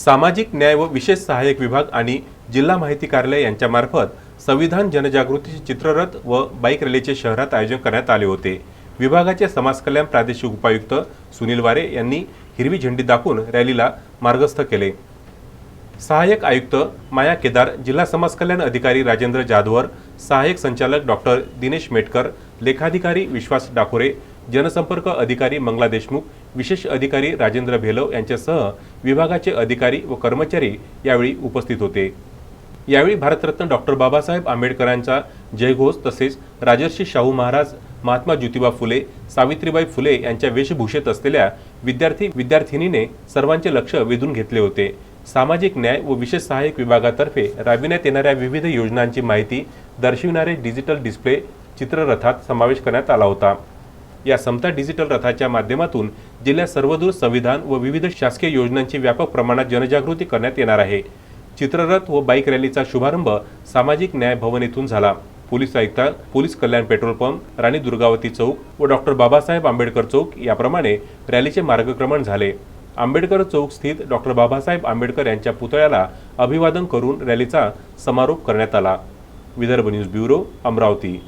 सामाजिक न्याय व विशेष सहाय्यक विभाग आणि जिल्हा माहिती कार्यालय यांच्यामार्फत संविधान जनजागृतीचे चित्ररथ व बाईक रॅलीचे शहरात आयोजन करण्यात आले होते. विभागाचे समाज कल्याण प्रादेशिक उपायुक्त सुनील वारे यांनी हिरवी झेंडी दाखवून रॅलीला मार्गस्थ केले. सहाय्यक आयुक्त माया केदार जिल्हा समाज कल्याण अधिकारी राजेंद्र जाधवर सहाय्यक संचालक डॉक्टर दिनेश मेटकर लेखाधिकारी विश्वास डाकोरे जनसंपर्क अधिकारी मंगला देशमुख विशेष अधिकारी राजेंद्र भेलव यांच्यासह विभागाचे अधिकारी व कर्मचारी यावेळी उपस्थित होते. यावेळी भारतरत्न डॉक्टर बाबासाहेब आंबेडकरांचा जयघोष तसेच राजर्षी शाहू महाराज महात्मा ज्योतिबा फुले सावित्रीबाई फुले यांच्या वेशभूषेत असलेल्या विद्यार्थी विद्यार्थिनीने सर्वांचे लक्ष वेधून घेतले होते. सामाजिक न्याय व विशेष सहाय्यक विभागातर्फे राबविण्यात येणाऱ्या विविध योजनांची माहिती दर्शविणारे डिजिटल डिस्प्ले चित्ररथात समावेश करण्यात आला होता. या समता डिजिटल रथाच्या माध्यमातून जिल्ह्यात सर्वदूर संविधान व विविध शासकीय योजनांची व्यापक प्रमाणात जनजागृती करण्यात येणार आहे. चित्ररथ व बाईक रॅलीचा शुभारंभ सामाजिक न्याय भवन येथून झाला. पोलीस आयुक्त police Kalyan petrol pump Rani Durgavati चौक व डॉक्टर बाबासाहेब आंबेडकर चौक याप्रमाणे रॅलीचे मार्गक्रमण झाले. आंबेडकर चौक स्थित डॉक्टर बाबासाहेब आंबेडकर यांच्या पुतळ्याला अभिवादन करून रॅलीचा समारोप करण्यात आला. Vidarbha news bureau Amravati.